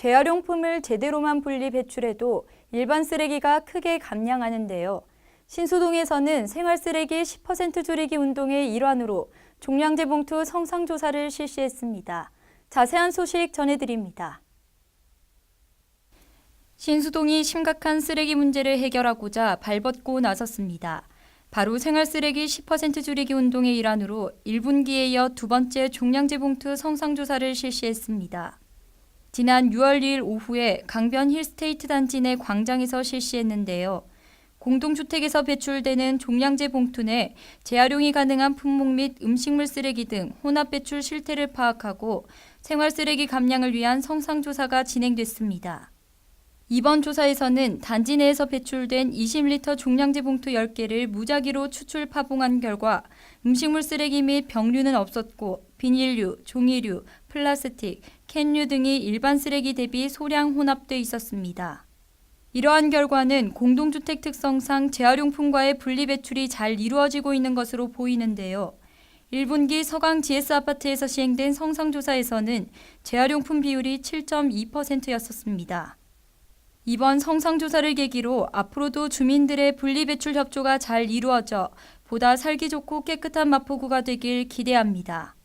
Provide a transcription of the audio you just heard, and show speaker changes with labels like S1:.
S1: 재활용품을 제대로만 분리 배출해도 일반 쓰레기가 크게 감량하는데요. 신수동에서는 생활 쓰레기 10% 줄이기 운동의 일환으로 종량제 봉투 성상 조사를 실시했습니다. 자세한 소식 전해드립니다. 신수동이 심각한 쓰레기 문제를 해결하고자 발벗고 나섰습니다. 바로 생활 쓰레기 10% 줄이기 운동의 일환으로 1분기에 이어 두 번째 종량제 봉투 성상 조사를 실시했습니다. 지난 6월 2일 오후에 강변 힐스테이트 단지 내 광장에서 실시했는데요. 공동주택에서 배출되는 종량제 봉투 내 재활용이 가능한 품목 및 음식물 쓰레기 등 혼합 배출 실태를 파악하고 생활 쓰레기 감량을 위한 성상조사가 진행됐습니다. 이번 조사에서는 단지 내에서 배출된 20리터 종량제 봉투 10개를 무작위로 추출 파봉한 결과 음식물 쓰레기 및 병류는 없었고 비닐류, 종이류, 플라스틱, 캔류 등이 일반 쓰레기 대비 소량 혼합돼 있었습니다. 이러한 결과는 공동주택 특성상 재활용품과의 분리 배출이 잘 이루어지고 있는 것으로 보이는데요. 1분기 서강 GS 아파트에서 시행된 성상조사에서는 재활용품 비율이 7.2%였었습니다. 이번 성상조사를 계기로 앞으로도 주민들의 분리배출 협조가 잘 이루어져 보다 살기 좋고 깨끗한 마포구가 되길 기대합니다.